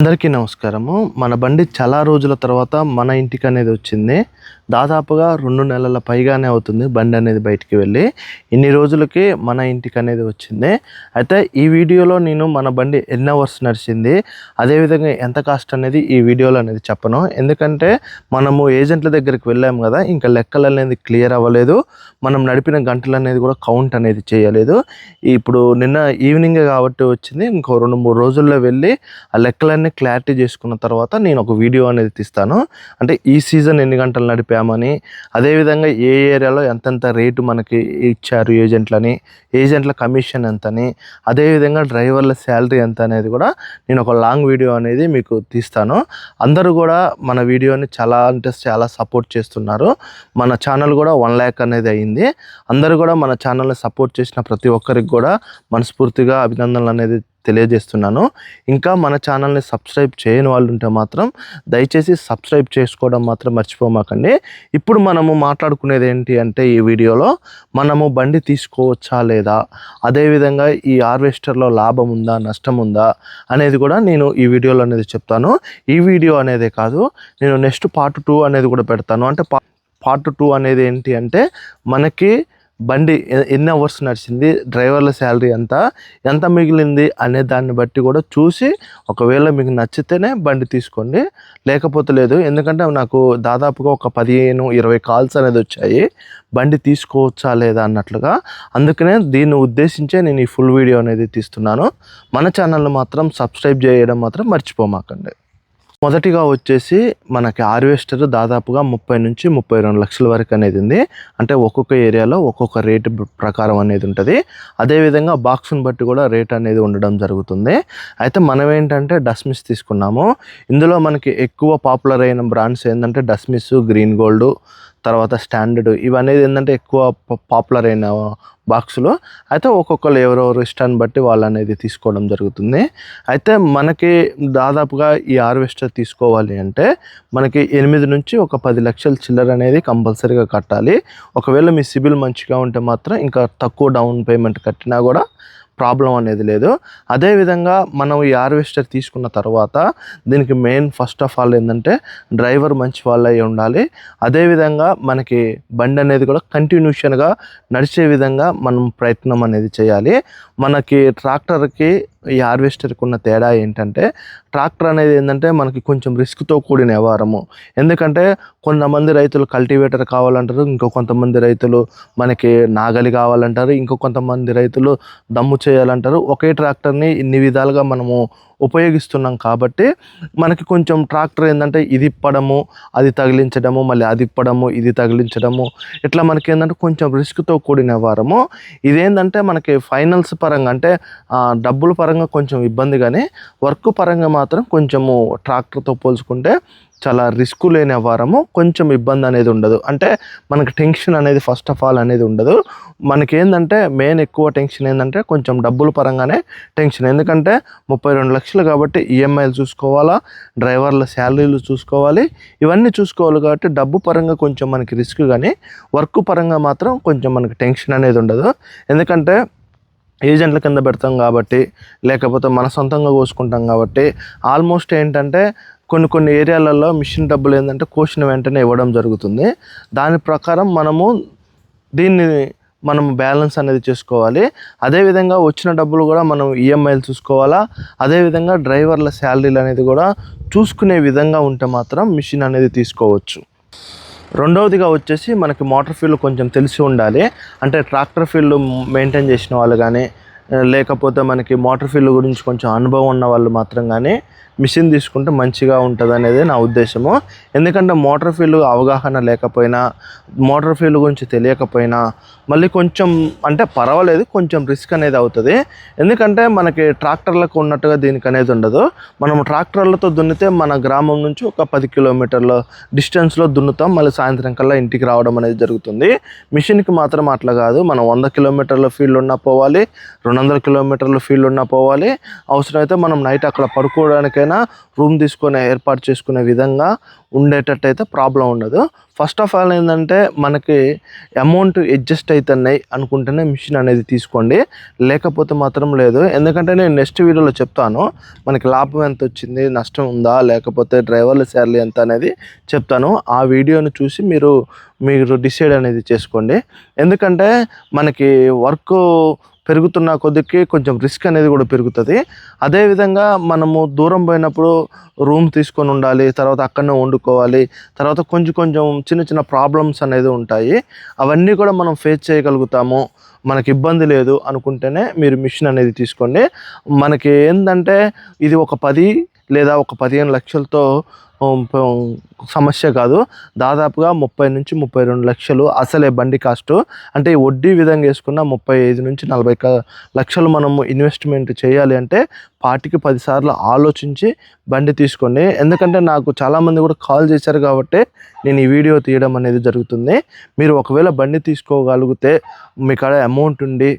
అందరికీ నమస్కారము. మన బండి చాలా రోజుల తర్వాత మన ఇంటికి అనేది వచ్చింది. దాదాపుగా రెండు నెలల పైగానే అవుతుంది బండి అనేది బయటికి వెళ్ళి. ఇన్ని రోజులకి మన ఇంటికి అనేది వచ్చింది. అయితే ఈ వీడియోలో నేను మన బండి ఎన్ని అవర్స్ నడిచింది. అదేవిధంగా ఎంత కాస్ట్ అనేది ఈ వీడియోలో అనేది చెప్పను. ఎందుకంటే మనము ఏజెంట్ల దగ్గరికి వెళ్ళాము కదా ఇంకా లెక్కలు అనేది క్లియర్ అవ్వలేదు. మనం నడిపిన గంటలు అనేది కూడా కౌంట్ అనేది చేయలేదు. ఇప్పుడు నిన్న ఈవినింగ్ కాబట్టి వచ్చింది. ఇంకో రెండు మూడు రోజుల్లో వెళ్ళి ఆ లెక్కలన్నీ క్లారిటీ చేసుకున్న తర్వాత నేను ఒక వీడియో అనేది తీస్తాను. అంటే ఈ సీజన్ ఎన్ని గంటలు నడిపామని అదేవిధంగా ఏ ఏరియాలో ఎంతెంత రేటు మనకి ఇచ్చారు ఏజెంట్లని ఏజెంట్ల కమిషన్ ఎంతని అదేవిధంగా డ్రైవర్ల శాలరీ ఎంత అనేది కూడా నేను ఒక లాంగ్ వీడియో అనేది మీకు తీస్తాను. అందరూ కూడా మన వీడియోని చాలా అంటే చాలా సపోర్ట్ చేస్తున్నారు. మన ఛానల్ కూడా వన్ ల్యాక్ అనేది అయింది. అందరూ కూడా మన ఛానల్ని సపోర్ట్ చేసిన ప్రతి ఒక్కరికి కూడా మనస్ఫూర్తిగా అభినందనలు అనేది తెలియజేస్తున్నాను. ఇంకా మన ఛానల్ని సబ్స్క్రైబ్ చేయని వాళ్ళు ఉంటే మాత్రం దయచేసి సబ్స్క్రైబ్ చేసుకోవడం మాత్రం మర్చిపోమాకండి. ఇప్పుడు మనము మాట్లాడుకునేది ఏంటి అంటే ఈ వీడియోలో మనము బండి తీసుకోవచ్చా లేదా? అదేవిధంగా ఈ హార్వెస్టర్లో లాభం ఉందా నష్టం ఉందా అనేది కూడా నేను ఈ వీడియోలో అనేది చెప్తాను. ఈ వీడియో అనేదే కాదు నేను నెక్స్ట్ పార్ట్ టూ అనేది కూడా పెడతాను. అంటే పార్ట్ టూ అనేది ఏంటి అంటే మనకి బండి ఎన్ని అవర్స్ నడిచింది డ్రైవర్ల శాలరీ ఎంత ఎంత మిగిలింది అనే దాన్ని బట్టి కూడా చూసి ఒకవేళ మీకు నచ్చితేనే బండి తీసుకోండి. లేకపోతే లేదు ఎందుకంటే నాకు దాదాపుగా ఒక పదిహేను ఇరవై కాల్స్ అనేది వచ్చాయి. బండి తీసుకోవచ్చా లేదా అన్నట్లుగా. అందుకనే దీన్ని ఉద్దేశించే నేను ఈ ఫుల్ వీడియో అనేది తీస్తున్నాను. మన ఛానల్ మాత్రం సబ్స్క్రైబ్ చేయడం మాత్రం మర్చిపోమాకండి. మొదటిగా వచ్చేసి మనకి హార్వెస్టర్ దాదాపుగా ముప్పై నుంచి ముప్పై రెండు లక్షల వరకు అనేది ఉంది. అంటే ఒక్కొక్క ఏరియాలో ఒక్కొక్క రేటు ప్రకారం అనేది ఉంటుంది. అదేవిధంగా బాక్స్ని బట్టి కూడా రేట్ అనేది ఉండడం జరుగుతుంది. అయితే మనం ఏంటంటే డస్మిస్ తీసుకున్నాము. ఇందులో మనకి ఎక్కువ పాపులర్ అయిన బ్రాండ్స్ ఏంటంటే డస్మిస్ గ్రీన్ గోల్డ్ తర్వాత స్టాండర్డ్ ఇవనేది ఏంటంటే ఎక్కువ పాపులర్ అయిన బాక్సులు. అయితే ఒక్కొక్కరు ఎవరెవరు ఇష్టాన్ని బట్టి వాళ్ళు అనేది తీసుకోవడం జరుగుతుంది. అయితే మనకి దాదాపుగా ఈ హార్వెస్టర్ తీసుకోవాలి అంటే మనకి ఎనిమిది నుంచి ఒక పది లక్షల చిల్లర అనేది కంపల్సరీగా కట్టాలి. ఒకవేళ మీ సిబిల్ మంచిగా ఉంటే మాత్రం ఇంకా తక్కువ డౌన్ పేమెంట్ కట్టినా కూడా ప్రాబ్లం అనేది లేదు. అదేవిధంగా మనం ఈ హార్వెస్టర్ తీసుకున్న తర్వాత దీనికి మెయిన్ ఫస్ట్ ఆఫ్ ఆల్ ఏంటంటే డ్రైవర్ మంచి వాళ్ళు అయి ఉండాలి అదేవిధంగా మనకి బండి అనేది కూడా కంటిన్యూషన్గా నడిచే విధంగా మనం ప్రయత్నం అనేది చేయాలి. మనకి ట్రాక్టర్కి ఈ హార్వెస్టర్కి ఉన్న తేడా ఏంటంటే ట్రాక్టర్ అనేది ఏంటంటే మనకి కొంచెం రిస్క్తో కూడిన వ్యవహారము. ఎందుకంటే కొంతమంది రైతులు కల్టివేటర్ కావాలంటారు ఇంకో కొంతమంది రైతులు మనకి నాగలి కావాలంటారు ఇంకో కొంతమంది రైతులు దమ్ము చేయాలంటారు. ఒకే ట్రాక్టర్ని ఇన్ని విధాలుగా మనము ఉపయోగిస్తున్నాం కాబట్టి మనకి కొంచెం ట్రాక్టర్ ఏంటంటే ఇది ఇప్పడము అది తగిలించడము మళ్ళీ అది ఇప్పడము ఇది తగిలించడము ఇట్లా మనకి ఏంటంటే కొంచెం రిస్క్తో కూడిన వ్యవహారము. ఇదేంటంటే మనకి ఫైనల్స్ పరంగా అంటే డబ్బులు డబ్బుల పరంగా పరంగా కొంచెం ఇబ్బంది కానీ వర్క్ పరంగా మాత్రం కొంచెము ట్రాక్టర్తో పోల్చుకుంటే చాలా రిస్క్ లేని వారము కొంచెం ఇబ్బంది అనేది ఉండదు. అంటే మనకు టెన్షన్ అనేది ఫస్ట్ ఆఫ్ ఆల్ అనేది ఉండదు. మనకి ఏంటంటే మెయిన్ ఎక్కువ టెన్షన్ ఏంటంటే కొంచెం డబ్బుల పరంగానే టెన్షన్. ఎందుకంటే ముప్పై రెండు లక్షలు కాబట్టి ఈఎంఐలు చూసుకోవాలా డ్రైవర్ల శాలరీలు చూసుకోవాలి ఇవన్నీ చూసుకోవాలి కాబట్టి డబ్బు పరంగా కొంచెం మనకి రిస్క్ కానీ వర్క్ పరంగా మాత్రం కొంచెం మనకి టెన్షన్ అనేది ఉండదు. ఎందుకంటే ఏజెంట్ల కింద పెడతాం కాబట్టి లేకపోతే మన సొంతంగా కోసుకుంటాం కాబట్టి ఆల్మోస్ట్ ఏంటంటే కొన్ని కొన్ని ఏరియాలలో మిషన్ డబ్బులు ఏంటంటే కోసిన వెంటనే ఇవ్వడం జరుగుతుంది. దాని ప్రకారం మనము దీన్ని మనం బ్యాలెన్స్ అనేది చేసుకోవాలి. అదేవిధంగా వచ్చిన డబ్బులు కూడా మనం ఈఎంఐలు చూసుకోవాలా. అదేవిధంగా డ్రైవర్ల శాలరీలు అనేది కూడా చూసుకునే విధంగా ఉంటే మాత్రం మిషన్ అనేది తీసుకోవచ్చు. రెండవదిగా వచ్చేసి మనకి మోటార్ ఫీల్డ్ కొంచెం తెలిసి ఉండాలి. అంటే ట్రాక్టర్ ఫీల్డ్ మెయింటైన్ చేసిన వాళ్ళు కానీ లేకపోతే మనకి మోటార్ ఫీల్డ్ గురించి కొంచెం అనుభవం ఉన్న వాళ్ళు మాత్రం కానీ మిషన్ తీసుకుంటే మంచిగా ఉంటుంది అనేది నా ఉద్దేశము. ఎందుకంటే మోటార్ ఫీల్డ్ అవగాహన లేకపోయినా మోటార్ ఫీల్డ్ గురించి తెలియకపోయినా మళ్ళీ కొంచెం అంటే పర్వాలేదు కొంచెం రిస్క్ అనేది అవుతుంది. ఎందుకంటే మనకి ట్రాక్టర్లకు ఉన్నట్టుగా దీనికి అనేది ఉండదు. మనం ట్రాక్టర్లతో దున్నితే మన గ్రామం నుంచి ఒక పది కిలోమీటర్ల డిస్టెన్స్లో దున్నుతాం. మళ్ళీ సాయంత్రం కల్లా ఇంటికి రావడం అనేది జరుగుతుంది. మిషన్కి మాత్రం అట్లా కాదు. మనం వంద కిలోమీటర్ల ఫీల్డ్ ఉన్నా పోవాలి రెండు వందల కిలోమీటర్ల ఫీల్డ్ ఉన్నా పోవాలి. అవసరమైతే మనం నైట్ అక్కడ పడుకోవడానికైనా ఎక్కడికైనా రూమ్ తీసుకొని ఏర్పాటు చేసుకునే విధంగా ఉండేటట్టు అయితే ప్రాబ్లం ఉండదు. ఫస్ట్ ఆఫ్ ఆల్ ఏంటంటే మనకి అమౌంట్ అడ్జస్ట్ అవుతున్నాయి అనుకుంటేనే మిషన్ అనేది తీసుకోండి. లేకపోతే మాత్రం లేదు. ఎందుకంటే నేను నెక్స్ట్ వీడియోలో చెప్తాను. మనకి లాభం ఎంత వచ్చింది నష్టం ఉందా లేకపోతే డ్రైవర్ల శాలరీ ఎంత అనేది చెప్తాను. ఆ వీడియోని చూసి మీరు మీరు డిసైడ్ అనేది చేసుకోండి. ఎందుకంటే మనకి వర్క్ పెరుగుతున్న కొద్దికి కొంచెం రిస్క్ అనేది కూడా పెరుగుతుంది. అదేవిధంగా మనము దూరం పోయినప్పుడు రూమ్ తీసుకొని ఉండాలి తర్వాత అక్కడనే వండుకోవాలి తర్వాత కొంచెం కొంచెం చిన్న చిన్న ప్రాబ్లమ్స్ అనేది ఉంటాయి. అవన్నీ కూడా మనం ఫేస్ చేయగలుగుతాము. మనకి ఇబ్బంది లేదు అనుకుంటేనే మీరు మిషన్ అనేది తీసుకోండి. మనకి ఏంటంటే ఇది ఒక పది లేదా ఒక పదిహేను లక్షలతో సమస్య కాదు. దాదాపుగా ముప్పై నుంచి ముప్పై రెండు లక్షలు అసలే బండి కాస్ట్. అంటే వడ్డీ విధంగా వేసుకున్న ముప్పై ఐదు నుంచి నలభై లక్షలు మనము ఇన్వెస్ట్మెంట్ చేయాలి అంటే పాటికి పదిసార్లు ఆలోచించి బండి తీసుకోండి. ఎందుకంటే నాకు చాలామంది కూడా కాల్ చేశారు కాబట్టి నేను ఈ వీడియో తీయడం అనేది జరుగుతుంది. మీరు ఒకవేళ బండి తీసుకోగలిగితే మీ కాడ అమౌంట్ ఉండి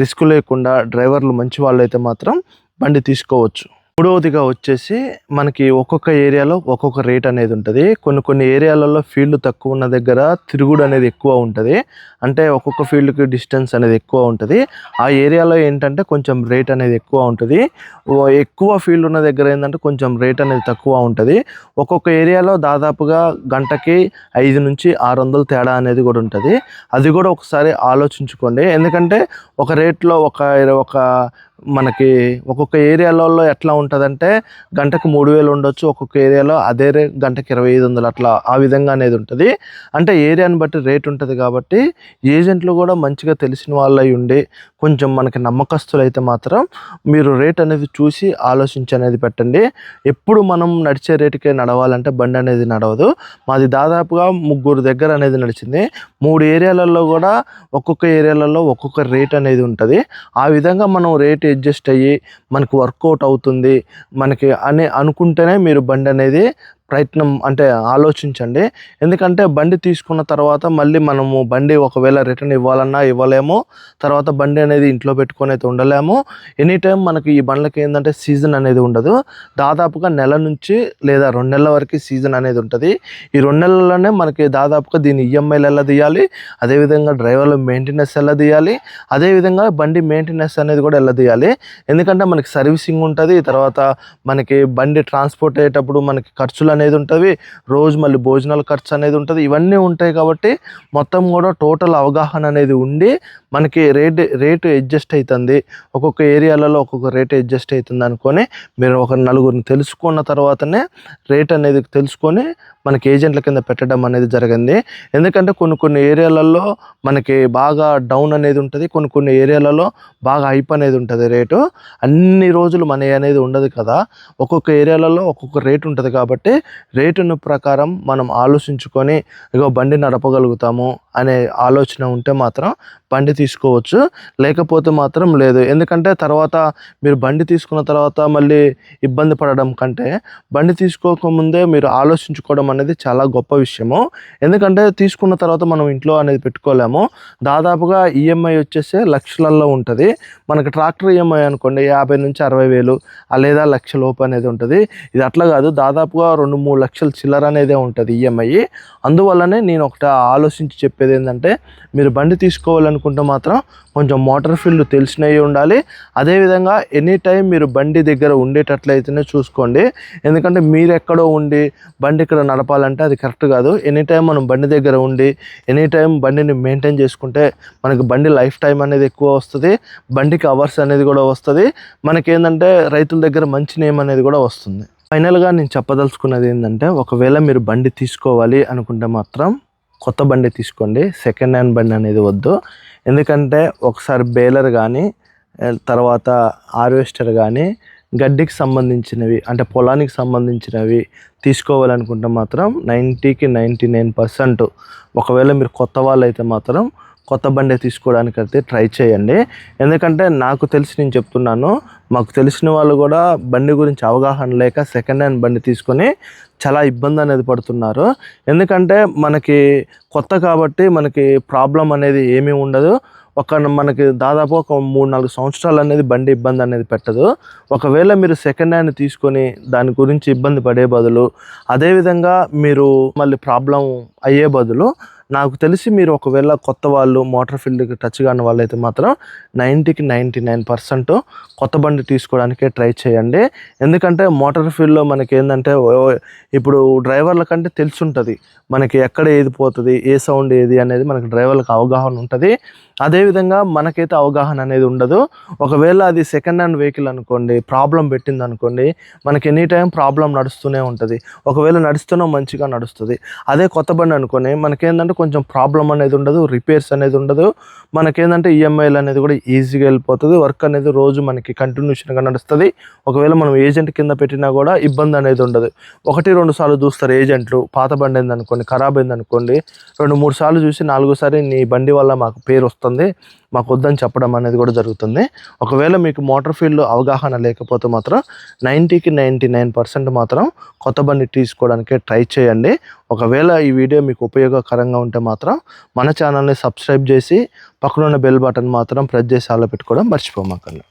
రిస్క్ లేకుండా డ్రైవర్లు మంచి వాళ్ళు అయితే మాత్రం బండి తీసుకోవచ్చు. మూడవదిగా వచ్చేసి మనకి ఒక్కొక్క ఏరియాలో ఒక్కొక్క రేట్ అనేది ఉంటుంది. కొన్ని కొన్ని ఏరియాలలో ఫీల్డ్ తక్కువ ఉన్న దగ్గర తిరుగుడు అనేది ఎక్కువ ఉంటుంది. అంటే ఒక్కొక్క ఫీల్డ్కి డిస్టెన్స్ అనేది ఎక్కువ ఉంటుంది. ఆ ఏరియాలో ఏంటంటే కొంచెం రేట్ అనేది ఎక్కువ ఉంటుంది. ఎక్కువ ఫీల్డ్ ఉన్న దగ్గర ఏంటంటే కొంచెం రేట్ అనేది తక్కువ ఉంటుంది. ఒక్కొక్క ఏరియాలో దాదాపుగా గంటకి ఐదు నుంచి ఆరు వందలు తేడా అనేది కూడా ఉంటుంది. అది కూడా ఒకసారి ఆలోచించుకోండి. ఎందుకంటే ఒక రేట్లో ఒక ఒక మనకి ఒక్కొక్క ఏరియాలలో ఎట్లా ఉంటుందంటే గంటకు మూడు వేలు ఉండొచ్చు ఒక్కొక్క ఏరియాలో అదే రే గంటకి ఇరవై ఐదు వందలు అట్లా ఆ విధంగా అనేది ఉంటుంది. అంటే ఏరియాని బట్టి రేట్ ఉంటుంది కాబట్టి ఏజెంట్లు కూడా మంచిగా తెలిసిన వాళ్ళు అయి ఉండి కొంచెం మనకి నమ్మకస్తులు అయితే మాత్రం మీరు రేట్ అనేది చూసి ఆలోచించి అనేది పెట్టండి. ఎప్పుడు మనం నడిచే రేటుకే నడవాలంటే బండి అనేది నడవదు. మాది దాదాపుగా ముగ్గురు దగ్గర అనేది నడిచింది. మూడు ఏరియాలలో కూడా ఒక్కొక్క ఏరియాలలో ఒక్కొక్క రేట్ అనేది ఉంటుంది. ఆ విధంగా మనం రేట్ అడ్జస్ట్ అయ్యి మనకు వర్కౌట్ అవుతుంది. మనకి అనే అనుకుంటేనే మీరు బండి అనేది ప్రయత్నం అంటే ఆలోచించండి. ఎందుకంటే బండి తీసుకున్న తర్వాత మళ్ళీ మనము బండి ఒకవేళ రిటర్న్ ఇవ్వాలన్నా ఇవ్వలేము. తర్వాత బండి అనేది ఇంట్లో పెట్టుకొని అయితే ఉండలేము. ఎనీ టైం మనకి ఈ బండ్లకి ఏంటంటే సీజన్ అనేది ఉండదు. దాదాపుగా నెల నుంచి లేదా రెండు నెలల వరకు సీజన్ అనేది ఉంటుంది. ఈ రెండు నెలల్లోనే మనకి దాదాపుగా దీని ఈఎంఐలు ఎలా తీయాలి? అదేవిధంగా డ్రైవర్ల మెయింటెనెన్స్ ఎలా తీయాలి? అదేవిధంగా బండి మెయింటెనెన్స్ అనేది కూడా ఎలా తీయాలి? ఎందుకంటే మనకి సర్వీసింగ్ ఉంటుంది. తర్వాత మనకి బండి ట్రాన్స్పోర్ట్ అయ్యేటప్పుడు మనకి ఖర్చులు అనేది ఉంటుంది రోజు మళ్ళీ భోజనాల ఖర్చు అనేది ఉంటుంది ఇవన్నీ ఉంటాయి కాబట్టి మొత్తం కూడా టోటల్ అవగాహన అనేది ఉండి మనకి రేట్ రేటు అడ్జస్ట్ అవుతుంది ఒక్కొక్క ఏరియాలలో ఒక్కొక్క రేట్ అడ్జస్ట్ అవుతుంది అనుకొని మీరు ఒక నలుగురిని తెలుసుకున్న తర్వాతనే రేట్ అనేది తెలుసుకొని మనకి ఏజెంట్ల కింద పెట్టడం అనేది జరిగింది. ఎందుకంటే కొన్ని కొన్ని ఏరియాలలో మనకి బాగా డౌన్ అనేది ఉంటుంది. కొన్ని కొన్ని ఏరియాలలో బాగా హైప్ అనేది ఉంటుంది రేటు. అన్ని రోజులు మన అనేది ఉండదు కదా. ఒక్కొక్క ఏరియాలలో ఒక్కొక్క రేటు ఉంటుంది కాబట్టి రేటును ప్రకారం మనం ఆలోచించుకొని ఇగో బండి నడపగలుగుతాము అనే ఆలోచన ఉంటే మాత్రం బండి తీసుకోవచ్చు. లేకపోతే మాత్రం లేదు. ఎందుకంటే తర్వాత మీరు బండి తీసుకున్న తర్వాత మళ్ళీ ఇబ్బంది పడడం కంటే బండి తీసుకోకముందే మీరు ఆలోచించుకోవడం అనేది చాలా గొప్ప విషయము. ఎందుకంటే తీసుకున్న తర్వాత మనం ఇంట్లో అనేది పెట్టుకోలేము. దాదాపుగా ఈఎంఐ వచ్చేసి లక్షలలో ఉంటుంది. మనకి ట్రాక్టర్ ఈఎంఐ అనుకోండి యాభై నుంచి అరవై వేలు లేదా లక్ష లోపు అనేది ఉంటుంది. ఇది అట్లా కాదు దాదాపుగా రెండు మూడు లక్షల చిల్లర అనేదే ఉంటుంది ఈఎంఐ అందువల్లనే నేను ఒకటి ఆలోచించి చెప్పేది ఏంటంటే మీరు బండి తీసుకోవాలనుకుంటే మాత్రం కొంచెం మోటార్ ఫీల్డ్ తెలిసినవి ఉండాలి. అదేవిధంగా ఎనీ టైం మీరు బండి దగ్గర ఉండేటట్లయితేనే చూసుకోండి. ఎందుకంటే మీరు ఎక్కడో ఉండి బండి ఇక్కడ నడపాలంటే అది కరెక్ట్ కాదు. ఎనీ టైం మనం బండి దగ్గర ఉండి ఎనీ టైం బండిని మెయింటైన్ చేసుకుంటే మనకి బండి లైఫ్ టైం అనేది ఎక్కువ వస్తుంది. బండికి అవర్స్ అనేది కూడా వస్తుంది. మనకేందంటే రైతుల దగ్గర మంచి నేమ్ అనేది కూడా వస్తుంది. ఫైనల్గా నేను చెప్పదలుచుకున్నది ఏంటంటే ఒకవేళ మీరు బండి తీసుకోవాలి అనుకుంటే మాత్రం కొత్త బండి తీసుకోండి. సెకండ్ హ్యాండ్ బండి అనేది వద్దు. ఎందుకంటే ఒకసారి బేలర్ కానీ తర్వాత హార్వెస్టర్ కానీ గడ్డికి సంబంధించినవి అంటే పొలానికి సంబంధించినవి తీసుకోవాలనుకుంటే మాత్రం నైంటీకి నైంటీ నైన్ పర్సెంట్. ఒకవేళ మీరు కొత్త వాళ్ళు అయితే మాత్రం కొత్త బండి తీసుకోవడానికి అయితే ట్రై చేయండి. ఎందుకంటే నాకు తెలిసి నేను చెప్తున్నాను మాకు తెలిసిన వాళ్ళు కూడా బండి గురించి అవగాహన లేక సెకండ్ హ్యాండ్ బండి తీసుకొని చాలా ఇబ్బంది అనేది పడుతున్నారు. ఎందుకంటే మనకి కొత్త కాబట్టి మనకి ప్రాబ్లం అనేది ఏమీ ఉండదు. ఒక మనకి దాదాపు ఒక మూడు నాలుగు సంవత్సరాలు అనేది బండి ఇబ్బంది అనేది పెట్టదు. ఒకవేళ మీరు సెకండ్ హ్యాండ్ తీసుకొని దాని గురించి ఇబ్బంది పడే బదులు అదేవిధంగా మీరు మళ్ళీ ప్రాబ్లం అయ్యే బదులు నాకు తెలిసి మీరు ఒకవేళ కొత్త వాళ్ళు మోటార్ ఫీల్డ్కి టచ్ కాని వాళ్ళైతే మాత్రం నైంటీకి నైంటీ నైన్ పర్సెంట్ కొత్త బండి తీసుకోవడానికే ట్రై చేయండి. ఎందుకంటే మోటార్ ఫీల్డ్లో మనకి ఏంటంటే ఇప్పుడు డ్రైవర్ల కంటే తెలుసుంటుంది మనకి ఎక్కడ ఏది పోతుంది ఏ సౌండ్ ఏది అనేది మనకి డ్రైవర్లకు అవగాహన ఉంటుంది. అదేవిధంగా మనకైతే అవగాహన అనేది ఉండదు. ఒకవేళ అది సెకండ్ హ్యాండ్ వెహికల్ అనుకోండి ప్రాబ్లం పెట్టింది అనుకోండి మనకి ఎనీ టైం ప్రాబ్లం నడుస్తూనే ఉంటుంది. ఒకవేళ నడుస్తున్నా మంచిగా నడుస్తుంది. అదే కొత్త బండి అనుకోని మనకేంటంటే కొంచెం ప్రాబ్లం అనేది ఉండదు రిపేర్స్ అనేది ఉండదు. మనకేంటంటే ఈఎంఐలు అనేది కూడా ఈజీగా వెళ్ళిపోతుంది. వర్క్ అనేది రోజు మనకి కంటిన్యూషన్గా నడుస్తుంది. ఒకవేళ మనం ఏజెంట్ కింద పెట్టినా కూడా ఇబ్బంది అనేది ఉండదు. ఒకటి రెండు సార్లు చూస్తారు ఏజెంట్లు పాత బండి అయింది అనుకోండి ఖరాబ్ అయింది అనుకోండి రెండు మూడు సార్లు చూసి నాలుగోసారి నీ బండి వల్ల మాకు పేరు వస్తుంది. మాకు వద్దని చెప్పడం అనేది కూడా జరుగుతుంది. ఒకవేళ మీకు మోటార్ ఫీల్డ్ అవగాహన లేకపోతే మాత్రం నైంటీకి నైంటీ నైన్ పర్సెంట్ మాత్రం కొత్త బండి తీసుకోవడానికే ట్రై చేయండి. ఒకవేళ ఈ వీడియో మీకు ఉపయోగకరంగా ఉంటే మాత్రం మన ఛానల్ని సబ్స్క్రైబ్ చేసి పక్కన ఉన్న బెల్ బటన్ మాత్రం ప్రెస్ చేసి ఆలో పెట్టుకోవడం మర్చిపోమాకండి.